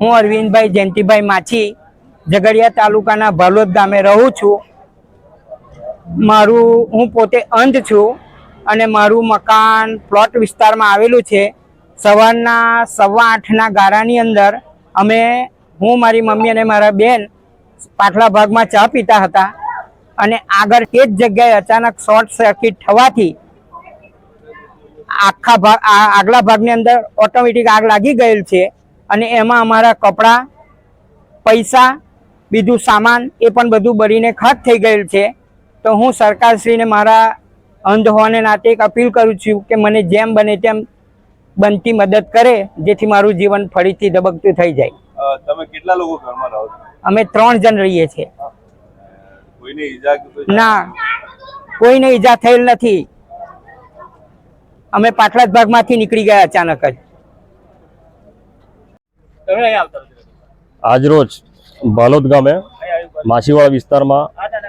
હું અરવિંદભાઈ જયંતિભાઈ માછી, ઝઘડિયા તાલુકાના ભલોદ ગામે રહું છું. મારું, હું પોતે અંધ છું અને મારું મકાન પ્લોટ વિસ્તારમાં આવેલું છે. સવારના સવા આઠના ગાળાની અંદર અમે, હું, મારી મમ્મી અને મારા બેન પાછલા ભાગમાં ચા પીતા હતા અને આગળ તે જ જગ્યાએ અચાનક શોર્ટ સર્કિટ થવાથી આખા ભાગ આગલા ભાગની અંદર ઓટોમેટિક આગ લાગી ગયેલ છે. અને એમાં અમારા કપડાં પૈસા બીજું સામાન એ પણ બધું બળીને ખાક થઈ ગયેલ છે. તો હું સરકારશ્રીને મારા અંધ હોવાને નાતે એક અપીલ કરું છું કે મને જેમ બને તેમ બનતી મદદ કરે જેથી મારું જીવન ફરીથી ધબકતું થઈ જાય. તમે કેટલા લોકો ઘરમાં રહો છો? અમે ત્રણ જણ રહીએ છીએ. કોઈને ઈજા ના કોઈને ઈજા થયેલ નથી. અમે પાછલા જ ભાગમાંથી નીકળી ગયા અચાનક જ. આજરોજ બાલોદ ગામે માછીવાડા વિસ્તારમાં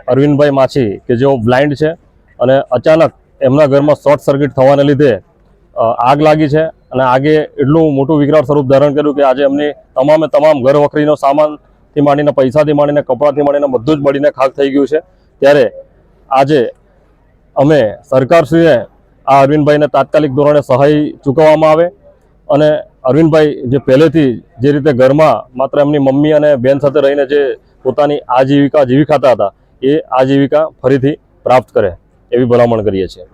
અરવિંદભાઈ માછી કે જેઓ બ્લાઇન્ડ છે અને અચાનક એમના ઘરમાં શોર્ટ સર્કિટ થવાને લીધે આગ લાગી છે અને આગે એટલું મોટું વિકરાળ સ્વરૂપ ધારણ કર્યું કે આજે એમની તમામે તમામ ઘર વખરીનો સામાનથી માંડીને પૈસાથી માંડીને કપડાથી માંડીને બધું જ બળીને ખાક થઈ ગયું છે. ત્યારે આજે અમે સરકારશ્રીએ આ અરવિંદભાઈને તાત્કાલિક ધોરણે સહાય ચૂકવવામાં આવે અને અરવિંદભાઈ, જે પહેલેથી જે રીતે ઘરમાં માત્ર એમની મમ્મી અને બેન સાથે રહીને જે પોતાની આજીવિકા જીવી ખાતા હતા, એ આજીવિકા ફરીથી પ્રાપ્ત કરે એવી ભલામણ કરીએ છીએ.